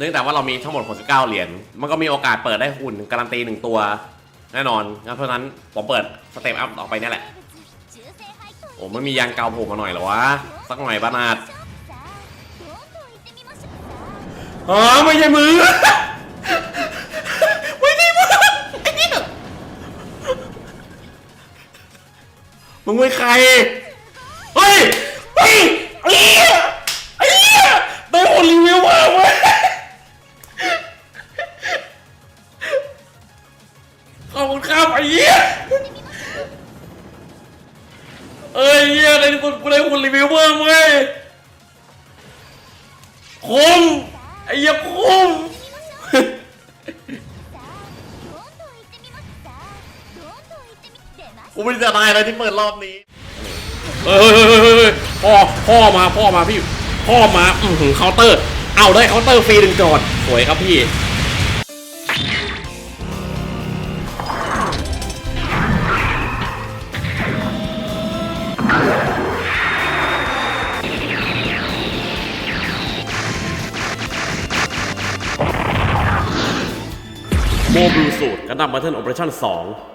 เนื่องจากว่าเรามีทั้งหมด 69 เหรียญ มันก็มีโอกาสเปิดได้หุ่นการันตีหนึ่งตัว แน่นอนงั้นเพราะฉะนั้นผมเปิดสเต็ปอัพต่อไปเนี่ยแหละ โอ้ไม่มียางเกาโผล่มาหน่อยเหรอวะ สักหน่อยบ้านาดอ๋อไม่ใช่มือ ไม่ใช่มือไอ้เนี่ยมึงเป็นใคร เฮ้ย เฮ้ยไอ้เหี้ยไอ้เหี้ยได้หมดรีวิวมาายอะไรที่เปิดรอบนี้เฮ้ยเฮ้ยเฮ้ยเฮ้ยพ่อพ่อมาพ่อมาพี่ พ่อมาอือหือเคาน์เตอร์ เอาได้เคาน์เตอร์ฟรีหนึ่งจอดสวยครับพี่โมบิลสูตรกระดับบัตเทิลโอเปอเรชั่น2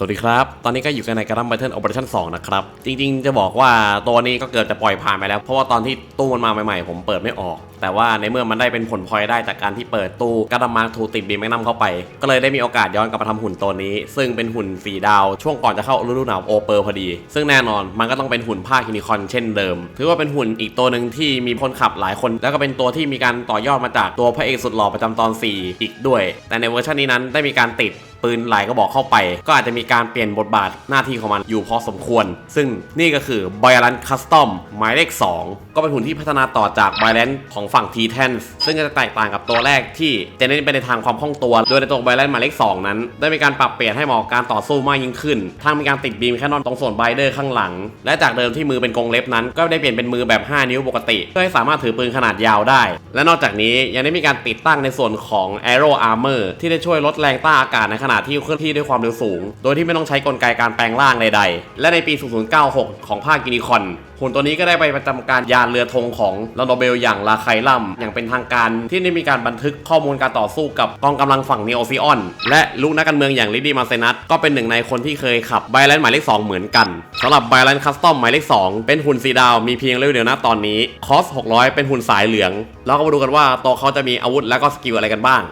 สวัสดีครับ ตอนนี้ก็อยู่กันในกระดัมบัตเทิลโอเปอเรชั่น2นะครับ จริงๆ จะบอกว่าตัวนี้ก็เกือบจะปล่อยผ่านไปแล้ว เพราะว่าตอนที่ตู้มันมาใหม่ๆ ผมเปิดไม่ออก แต่ว่าในเมื่อมันได้เป็นผลพลอยได้จากการที่เปิดตู้กระดัมมาทูติดบีแมกนัมเข้าไป ก็เลยได้มีโอกาสย้อนกลับมาทำหุ่นตัวนี้ ซึ่งเป็นหุ่นสีดาว ช่วงก่อนจะเข้าฤดูหนาวโอเปอร์พอดี ซึ่งแน่นอนมันก็ต้องเป็นหุ่นภาคยูนิคอนเช่นเดิม ถือว่าเป็นหุ่นอีกตัวหนึ่งที่มีคนขับหลายคน แล้วก็เป็นตัวที่มีการต่อยอดมาจากตัวพระเอกสุดหล่อประจำตอน 4 อีกด้วย แต่ในเวอร์ชันนี้นั้นได้มีการติด ปืนหลายก็บอกเข้าไป ก็อาจจะมีการเปลี่ยนบทบาทหน้าที่ของมันอยู่พอสมควร ซึ่งนี่ก็คือบอยลันคัสตอมหมายเลข 2 ก็เป็นหุ่นที่พัฒนาต่อจากบอยลันของฝั่ง t ีแทนซึ่งจะแตกต่างกับตัวแรกที่จะเน้นไปในทางความคล่องตัว โดยในตัวบอยลันหมายเลข 2 นั้น ได้มีการปรับเปลี่ยนให้เหมาะกับการต่อสู้มากยิ่งขึ้นทั้งมีการติดบีมแค่นอนตรงส่วนไบเดอร์ข้างหลัง และจากเดิมที่มือเป็นกรงเล็บนั้น ก็ได้เปลี่ยนเป็นมือแบบ 5 นิ้วปกติเพื่อให้สามารถถือปืนขนาดยาวได้ และนอกจากนี้ยังได้มีการติดตั้งในส่วนของ Aero Armor ที่ได้ช่วยลดแรงต้านอากาศในขณะที่เคลื่อนที่ด้วยความเร็วสูง โดยที่ไม่ต้องใช้กลไกการแปลงร่างใดๆ และในปี 0096 ของภาคกินิคอนหุ่นตัวนี้ก็ได้ไปประจำการยานเรือธงของลอนโดเบลอย่างลาไคลัมอย่างเป็นทางการที่ได้มีการบันทึกข้อมูลการต่อสู้กับกองกำลังฝั่งเนโอซิออน และลูกนักการเมืองอย่างลิดดี้มาเซนัสก็เป็นหนึ่งในคนที่เคยขับไบแลนหมายเลข2เหมือนกันสำหรับไบแลนคัสตอมหมายเลข2เป็นหุ่นสีดาวมีเพียงเลเวเดียวนะตอนนี้คอส600 เป็นหุ่นสายเหลือง แล้วก็มาดูกันว่าตัวเขาจะมีอาวุธและก็สกิลอะไรกันบ้าง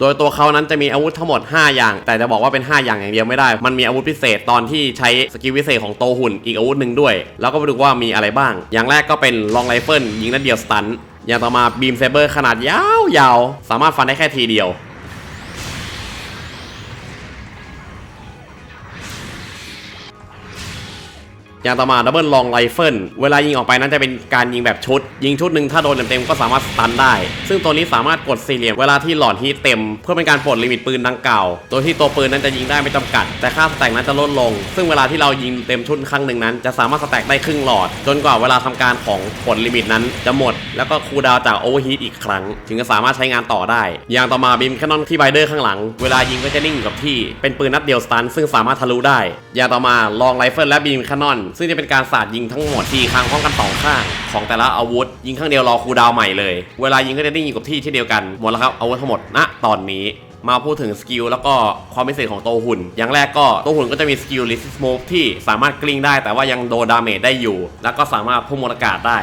โดยตัวเขานั้นจะมีอาวุธทั้งหมด 5 อย่าง แต่จะบอกว่าเป็น 5 อย่างอย่างเดียวไม่ได้ มันมีอาวุธพิเศษตอนที่ใช้สกิลพิเศษของโตหุ่นอีกอาวุธหนึ่งด้วย แล้วก็ไปดูว่ามีอะไรบ้าง อย่างแรกก็เป็นลองไรเฟิลยิงนัดเดียวสตันอย่างต่อมาบีมเซเบอร์ขนาดยาวๆสามารถฟันได้แค่ทีเดียว อย่างต่อมาดับเบิลลองไรเฟิลเวลายิงออกไปนั้นจะเป็นการยิงแบบชุด ยิงชุดหนึ่งถ้าโดนเต็มๆก็สามารถสตันได้ ซึ่งตัวนี้สามารถกดสี่เหลี่ยมเวลาที่หลอดฮีทเต็ม เพื่อเป็นการปลดลิมิตปืนดังกล่าวโดยที่ตัวปืนนั้นจะยิงได้ไม่จำกัด แต่ค่าสแต็กนั้นจะลดลง ซึ่งเวลาที่เรายิงเต็มชุดครั้งหนึ่งนั้น จะสามารถสแต็กได้ครึ่งหลอด จนกว่าเวลาทำการของปลดลิมิตนั้นจะหมด แล้วก็คูลดาวจากโอเวอร์ฮีทอีกครั้ง ถึงจะสามารถใช้งานต่อได้ อย่างต่อมาบีมแคนนอนที่ไบเดอร์ข้างหลัง เวลายิงก็จะนิ่งอยู่กับที่เป็นปืนนัดเดียวสตันซึ่งสามารถทะลุได้อย่างต่อมาลองไรเฟิลและบีมแคนนอนซึ่งจะเป็นการสาดยิงทั้งหมดทีครั้งพร้อมกันสองข้าง ของแต่ละอาวุธ ยิงข้างเดียวรอคูดาวใหม่เลย เวลายิงก็จะนิ่งอยู่กับที่เช่นเดียวกันหมดแล้วครับอาวุธทั้งหมดณตอนนี้มาพูดถึงสกิลแล้วก็ความพิเศษของโตหุ่น อย่างแรกก็โตหุ่นก็จะมีสกิล resist move ที่สามารถกลิ้งได้ แต่ว่ายังโดนดาเมจได้อยู่ แล้วก็สามารถพุ่งมวลอากาศได้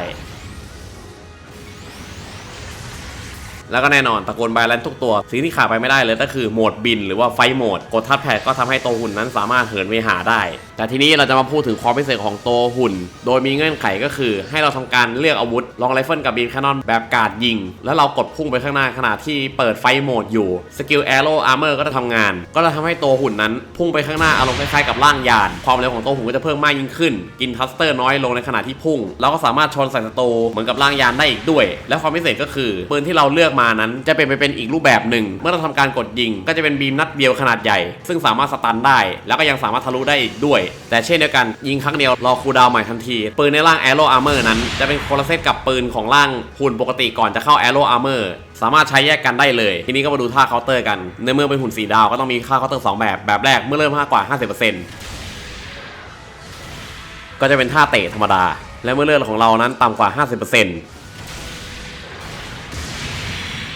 แล้วก็แน่นอนตะโกนไบแลนทุกตัวสิ่งที่ขาดไปไม่ได้เลยก็คือโหมดบิน หรือว่าไฟโหมดกดทัดแพดก็ทำให้โตหุ่นนั้นสามารถเหินไปหาได้แต่ทีนี้เราจะมาพูดถึงความพิเศษของตัวหุ่น โดยมีเงื่อนไขก็คือ ให้เราทำการเลือกอาวุธลองไรเฟิลกับบีมแคนนอนแบบกาดยิง แล้วเรากดพุ่งไปข้างหน้าขณะที่เปิดไฟโหมดอยู่สกิลแอโร่อาร์เมอร์ก็จะทำงาน ก็จะทำให้ตัวหุ่นนั้นพุ่งไปข้างหน้าอารมณ์คล้ายๆกับร่างยาน ความเร็วของตัวหุ่นก็จะเพิ่มมากยิ่งขึ้น กินทัสเตอร์น้อยลงในขณะที่พุ่งแล้วก็สามารถชนใส่ศัตรูเหมือนกับร่างยานได้อีกด้วย และความพิเศษก็คือปืนที่เราเลือกมานั้น จะเป็นไปเป็นอีกรูปแบบหนึ่ง เมื่อเราทำการกดยิง ก็จะเป็นบีมนัดเดียวขนาดใหญ่ ซึ่งสามารถสตันได้ แล้วก็ยังสามารถทะลุได้อีกด้วยแต่เช่นเดียวกันยิงครั้งเดียวรอคูลดาวใหม่ทันที ปืนในร่าง Aero Armor นั้น จะเป็นคนละเซตกับปืนของร่างหุ่นปกติก่อนจะเข้า Aero Armor สามารถใช้แยกกันได้เลย ทีนี้ก็มาดูท่าเคาน์เตอร์กัน ในเมื่อเป็นหุ่นสีดาวก็ต้องมีค่าเคาน์เตอร์สองแบบ แบบแรกเมื่อเริ่มมากกว่า 50%ก็จะเป็นท่าเตะธรรมดา และเมื่อเลือดของเรานั้นต่ำกว่า 50%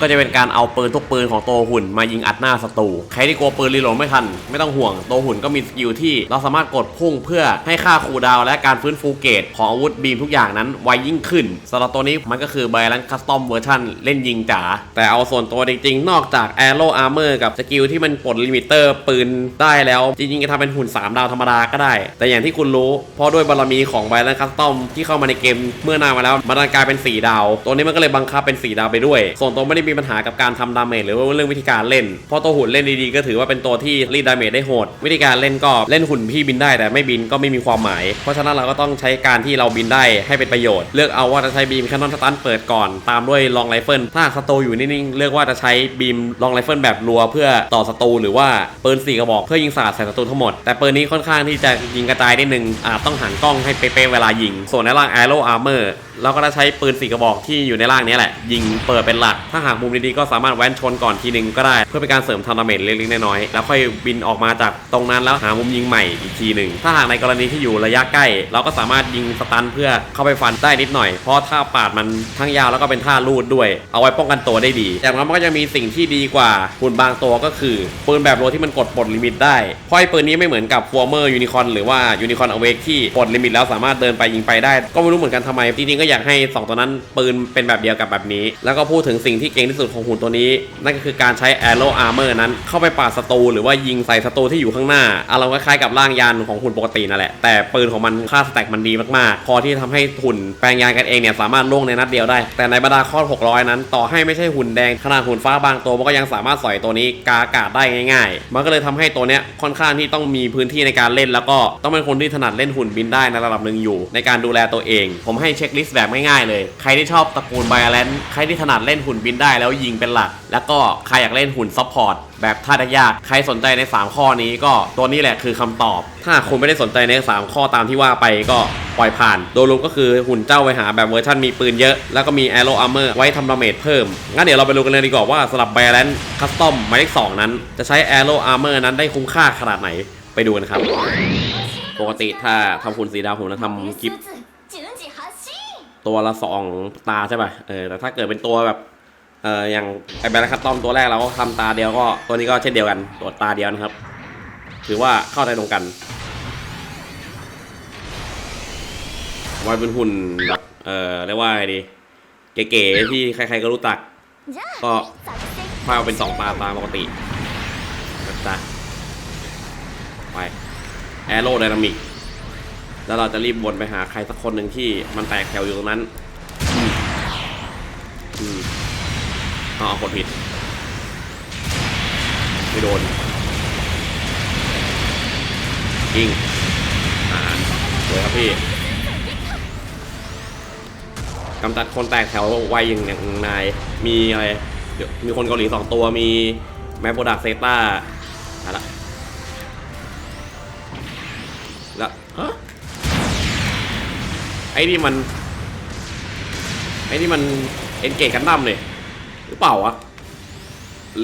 ก็จะเป็นการเอาปืนทุกปืนของตัวหุ่นมายิงอัดหน้าศัตรู ใครที่กลัวปืนรีโหลดไม่ทัน ไม่ต้องห่วงตัวหุ่นก็มีสกิลที่เราสามารถกดพุ่งเพื่อให้ค่าคูดาวและการฟื้นฟูเกรดของอาวุธบีมทุกอย่างนั้นไวยิ่งขึ้นสำหรับตัวนี้มันก็คือไบรันคัสตอมเวอร์ชันเล่นยิงจ๋าแต่เอาส่วนตัวจริงๆ นอกจาก Aero Armor กับสกิลที่มันปลดลิมิเตอร์ปืนได้แล้ว จริงๆจะทำเป็นหุ่น 3 ดาวธรรมดาก็ได้ แต่อย่างที่คุณรู้ เพราะด้วยบารมีของไบรันคัสตอมที่เข้ามาในเกมเมื่อนานมาแล้วมันกลายเป็น 4 ดาว ตัวนี้มันก็เลยบังคับเป็น 4 ดาวไปด้วย ส่วนตัวไม่ได้มีปัญหากับการทำดาเมจหรือว่าเรื่องวิธีการเล่น เพราะตัวหุ่นเล่นดีๆก็ถือว่าเป็นตัวที่รีดดาเมจได้โหด วิธีการเล่นก็เล่นหุ่นพี่บินได้แต่ไม่บินก็ไม่มีความหมาย เพราะฉะนั้นเราก็ต้องใช้การที่เราบินได้ให้เป็นประโยชน์ เลือกเอาว่าจะใช้บีมแคนนอนสตันเปิดก่อน ตามด้วยลองไรเฟิลถ้าศัตรูอยู่นิ่งๆเลือกว่าจะใช้บีมลองไรเฟิลแบบรัวเพื่อต่อศัตรูหรือว่าปืนสี่กระบอกเพื่อยิงสาดใส่ศัตรูทั้งหมด แต่ปืนนี้ค่อนข้างที่จะยิงกระจายนิดนึงอาจต้องหันกล้องให้เป๊ะๆเวลายิง ส่วนในร่าง Aero Armor เราก็จะใช้ปืนสี่กระบอกที่อยู่ในร่างนี้แหละ ยิงเปิดเป็นหลักถ้าหากมุมดีๆก็สามารถแว้นชนก่อนทีนึงก็ได้ เพื่อเป็นการเสริมทำดาเมจเล็กๆน้อยๆแล้วค่อยบินออกมาจากตรงนั้นแล้วหามุมยิงใหม่อีกทีหนึ่งถ้าหากในกรณีที่อยู่ระยะใกล้ เราก็สามารถยิงสตันเพื่อเข้าไปฟันได้นิดหน่อย เพราะท่าปาดมันทั้งยาวแล้วก็เป็นท่าลูดด้วย เอาไว้ป้องกันตัวได้ดีจากนั้นมันก็จะมีสิ่งที่ดีกว่าหุ่นบางตัวก็คือปืนแบบโรที่มันกดปลดลิมิตได้เพราะไอ้ปืนนี้ไม่เหมือนกับฟัวเมอร์ยูนิคอนหรือว่ายูนิคอนอเวกที่ปลดลิมิตแล้วสามารถเดินไปยิงไปได้ ก็ไม่รู้เหมือนกันทำไมจริงๆก็อยากให้สองตัวนั้นปืนเป็นแบบเดียวกับแบบนี้ แล้วก็พูดถึงสิ่งที่เก่งที่สุดของหุ่นตัวนี้ นั่นก็คือการใช้ Aero Armor นั้นเข้าไปปาดศัตรูหรือว่ายิงใส่ศัตรูที่อยู่ข้างหน้าอารมณ์คล้ายๆกับร่างยานของหุ่นปกตินั่นแหละ แต่ปืนของมันค่าสแต็กมันดีมากๆ พอที่ทำให้หุ่นแปลงยานกันเองเนี่ยสามารถล่วงในนัดเดียวได้ แต่ในบรรดาคอ600 นั้น ต่อให้ไม่ใช่หุ่นแดงขนาดหุ่นฟ้าบางตัวมันก็ยังสามารถสอยตัวนี้กาอากาศได้ง่ายๆ มันก็เลยทำให้ตัวเนี้ยค่อนข้างที่ต้องมีพื้นที่ในการเล่น แล้วก็ต้องเป็นคนที่ถนัดเล่นหุ่นบินได้ในระดับหนึ่งอยู่ ในการดูแลตัวเอง ผมให้เช็คลิสต์แบบง่ายๆเลย ใครที่ชอบตระกูลไบแลนใครที่ถนัดเล่นหุ่นบินได้ๆ แล้วยิงเป็นหลัก แล้วก็ใครอยากเล่นหุ่นซัพพอร์ตแบบท่าได้ยาก ใครสนใจใน 3 ข้อนี้ก็ตัวนี้แหละคือคำตอบ ถ้าคุณไม่ได้สนใจใน 3 ข้อตามที่ว่าไปก็ปล่อยผ่าน โดยรวมก็คือหุ่นเจ้าไวหาแบบเวอร์ชันมีปืนเยอะ แล้วก็มี Arrow เมอร์ไว้ทำดาเมจเพิ่ม งั้นเดี๋ยวเราไปดูกันเลยดีกว่าว่าสำหรับแบรนด์คัสตอมหมายเลข2นั้น จะใช้ Arrow เมอร์นั้นได้คุ้มค่าขนาดไหนไปดูกันครับ ปกติถ้าทำหุ่นสีดาวผมจะทำคลิปตัวละสองตาใช่ป่ะ เออ แต่ถ้าเกิดเป็นตัวแบบ เอ่ออย่างไอแบล็คคัตตอมตัวแรกเราก็ทำตาเดียวก็ตัวนี้ก็เช่นเดียวกันตรวจตาเดียวนะครับ ถือว่าเข้าใจตรงกันวายเป็นหุ่นแบบเอ่อเรียกว่าไงดี เก๋ๆที่ใครๆก็รู้จัก ก็พายเป็นสองตาตาปกติจ๊ะไปแอโรไดนามิกแล้วเราจะรีบวนไปหาใครสักคนหนึ่งที่มันแตกแถวอยู่ตรงนั้น เอ๋อกดผิด ไม่โดนยิงอ่าสวยครับพี่กำจัดคนแตกแถวไวอย่างอย่างนาย มีอะไรเดี๋ยวมีคนเกาหลีสองตัวมีแมปโปรดักเซต้าอะละแล้วฮะไอ้นี่มัน ไอ้นี่มันเอ็นเกตกันดั้มเลย รือเปล่าวะ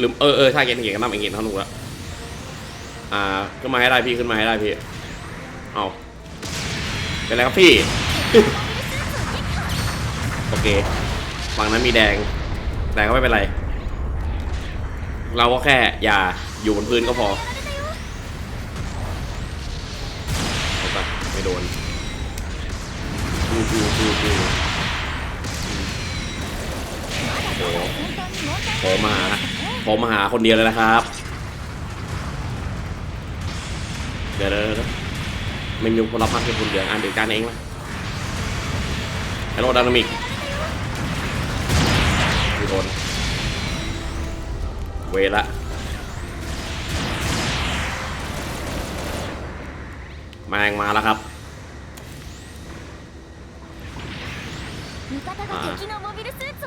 ลืมเออเออใช่เอ็นเกตกันดั้มเอ็นเกตเท่านู้นละอ่าขึ้นมาให้ได้พี่ขึ้นมาให้ได้พี่เอาเป็นไรครับพี่ โอเคฝั่งนั้นมีแดงแต่ก็ไม่เป็นไร เราก็แค่อย่าอยู่บนพื้นก็พอเอาไปไม่โดนดูดูดูดูโอ้ ขอมาหาขอมาหาคนเดียวเลยนะครับ เดี๋ยวเดี๋ยวไม่มีคนรับพักให้คุณเดี๋ยวอ่านเดี๋ยวการเองนะฮัลโหลดานามิกทุกคนเวละมาแรงมาแล้วครับ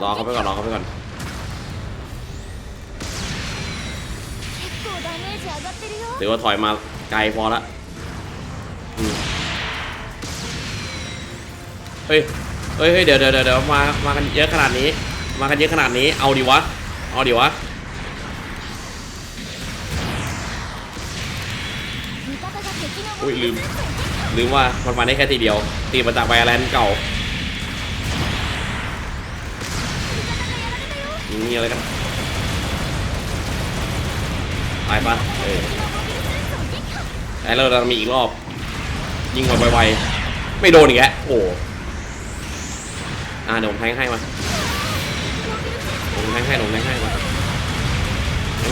รอเขาไปก่อนรอเขาไปก่อน ถือว่าถอยมาไกลพอละเฮ้ยเฮ้ยเฮ้ยเดี๋ยวเดี๋ยวเดี๋ยวมา มากันเยอะขนาดนี้ มากันเยอะขนาดนี้ เอาดิวะ เอาดิวะอุ้ยลืม ลืมว่ามันมาได้แค่ทีเดียว ตีมาจากไวแลนด์เก่า มีอะไรกัน ตายปะเออไอ้เราจะมีอีกรอบ ยิงมาไวๆไม่โดนอีกแล้วโอ้อ่าเดี๋ยวผมแทงให้มาผมแทงให้ผมแทงให้มา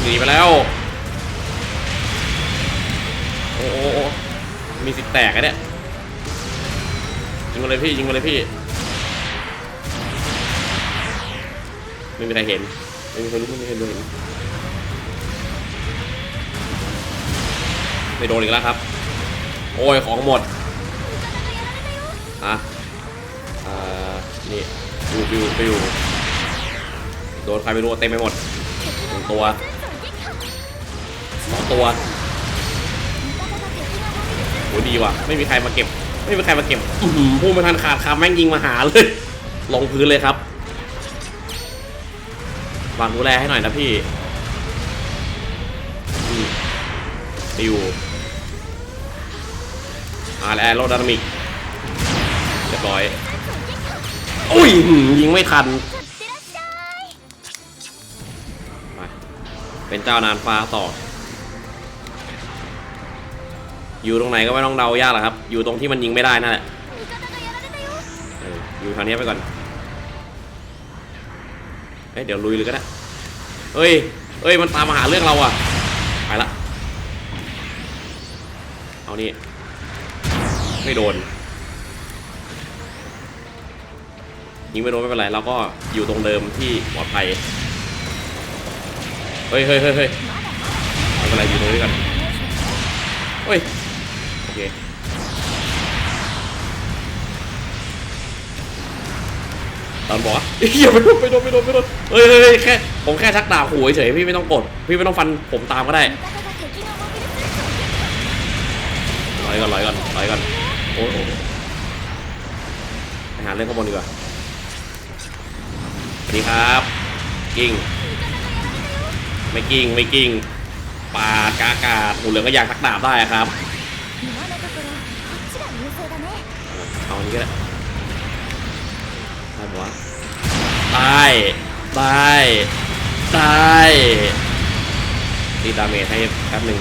หนีไปแล้ว โอ้โอมีสิทธิ์แตกอะเนี่ยยิงมาเลยพี่ยิงมาเลยพี่ไม่มีใครเห็นไม่มีใครรู้ไม่มีใครรู้ ไม่โดนอีกแล้วครับ โอ้ยของหมดอะอ่านี่ปิวปิวปิวโดนใครไม่รู้เต็มไปหมดหนึ่งตัวสองตัวโหดีว่ะ ไม่มีใครมาเก็บ ไม่มีใครมาเก็บอื้อหือพูดไม่ทันขาดคำแม่งยิงมาหาเลย ลงพื้นเลยครับฝากดูแลให้หน่อยนะพี่ฟิว อาร์แอโรดานมิกเรียบร้อย อุ้ยยิงไม่ทันไปเป็นเจ้านานฟ้าต่อ อยู่ตรงไหนก็ไม่ต้องเดายากหรอกครับ อยู่ตรงที่มันยิงไม่ได้นั่นแหละอยู่แถวนี้ไปก่อนเอ้ยเดี๋ยวลุยเลยก็ได้เอ้ย เอ้ย มันตามมาหาเรื่องเราอะ ไปละ เอานี่ ไม่โดนยิงไม่โดนไม่เป็นไรเราก็อยู่ตรงเดิมที่ปลอดภัย เฮ้ยเฮ้ยเฮ้ยเฮ้ยไม่เป็นไรอยู่ตรงนี้ก่อนเฮ้ย โอเคตอนบอกว่าเฮียไม่โดนไม่โดนไม่โดนไม่โดนเฮ้ยเฮ้ยแค่ผมแค่ชักดาบขู่เฉยพี่ไม่ต้องกด พี่ไม่ต้องฟันผมตามก็ได้ลอยก่อนลอยก่อนลอยก่อน โอ้โหไปหาเรื่องข้างบนดีกว่าสวัดีครับกิ้งไม่กิ้งไม่กิ้งปาดกากาดหูเหลืองก็อยากสักดาบได้ครับเอาอันนี้ก็ได้ได้ปะวะได้ได้ได้ตีดาเมจให้แป๊บหนึ่ง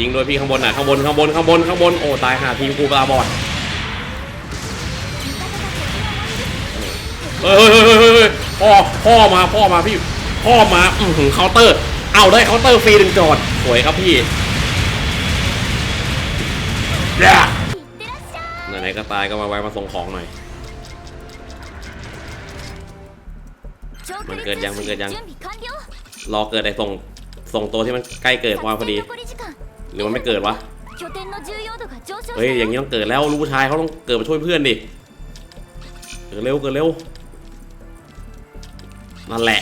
ยิงโดยพี่ข้างบนน่ะข้างบนข้างบนข้างบนข้างบนโอ้ตายหาทีมกูตาบอดเฮ้เฮ้ยเฮ้ยเฮ้ยพ่อพ่อมาพ่อมาพี่พ่อมาอือหืเคาน์เตอร์ เอาได้เคาน์เตอร์ฟรีหนึ่งจอดสวยครับพี่เนี่ยไหนๆก็ตายก็มาไว้มาส่งของหน่อยมันเกิดยังมันเกิดยังรอเกิดได้ส่งส่งตัวที่มันใกล้เกิดมาพอดี หรือมันไม่เกิดวะเฮ้ยอย่างนี้ต้องเกิดแล้วลูกชายเขาต้องเกิดมาช่วยเพื่อนดิเกิดเร็วเกิดเร็วนั่นแหละ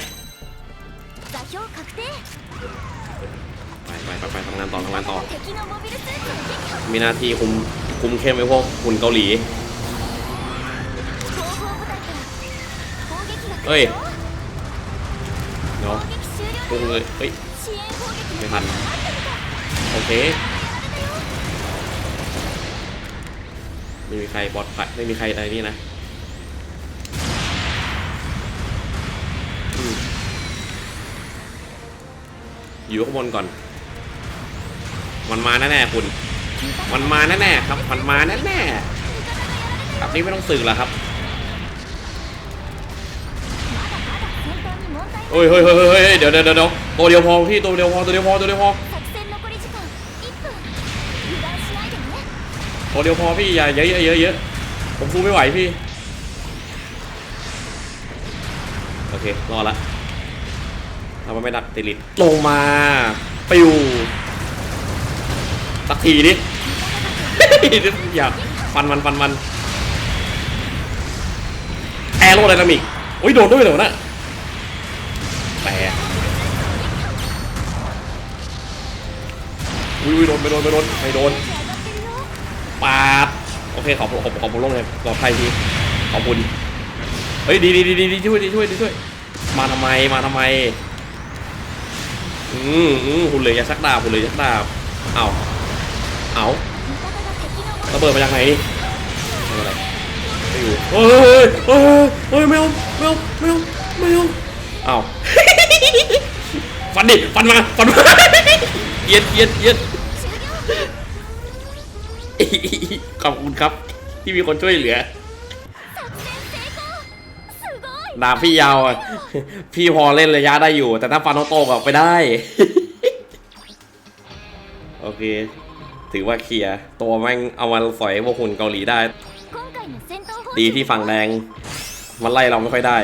ไปไปไปไปทำงานต่อทำงานต่อ มีหน้าที่คุมคุมเข้มไว้พวกคุณเกาหลีเฮ้ยเดี๋ยวเฮ้ยไม่ทัน โอเค ไม่มีใครบอดผัดไม่มีใครอะไรนี่นะอยู่ข้างบนก่อน มันมาแน่ๆคุณ มันมาแน่ๆครับ มันมาแน่ๆครับนี่ไม่ต้องสื่อหรอครับเฮ้ยเฮ้ยเฮ้ยเฮ้ยเดี๋ยวเดี๋ยวเดี๋ยวตัวเดียวพอพี่ตัวเดียวพอตัวเดียวพอตัวเดียวพอ พอเดียวพอพี่อย่าเยอะเยอะเยอะผมสู้ไม่ไหวพี่ โอเค รอละทเราไม่ดักติลิตลงมาปิวสักทีดิอยากฟันมันฟันมันแอโรไดนามิกโอ้ยโดนด้วยเหรอนะแปลอุ้ยโดนไปโดนไปโดนไม่โดน ปาดโอเคขอบขอบขอบคุณลงเลยปลอดภัยทีขอบคุณเฮ้ยดีดีดีดีช่วยดีช่วยดีช่วย มาทำไมมาทำไมอืมอืมหุ่นเลยจะซักดาบหุ่นเลยจะซักดาบเอาเอาระเบิดมาจากไหนอะไรไม่อยู่เฮ้ยเฮ้ยเฮ้ยไม่เไม่เอาไม่เอาไม่เอาเอาฟันดิฟันมาฟันมาเย็ดเย็ดเย็ด ขอบคุณครับ ที่มีคนช่วยเหลือ ดาพี่ยาวพี่พอเล่นระยะได้อยู่ แต่ถ้าฟันโนโตกออกไปได้ โอเค ถือว่าเคลียร์ตัวแม่งเอามาสอยพวกคุณเกาหลีได้ ดีที่ฝั่งแดงมันไล่เราไม่ค่อยได้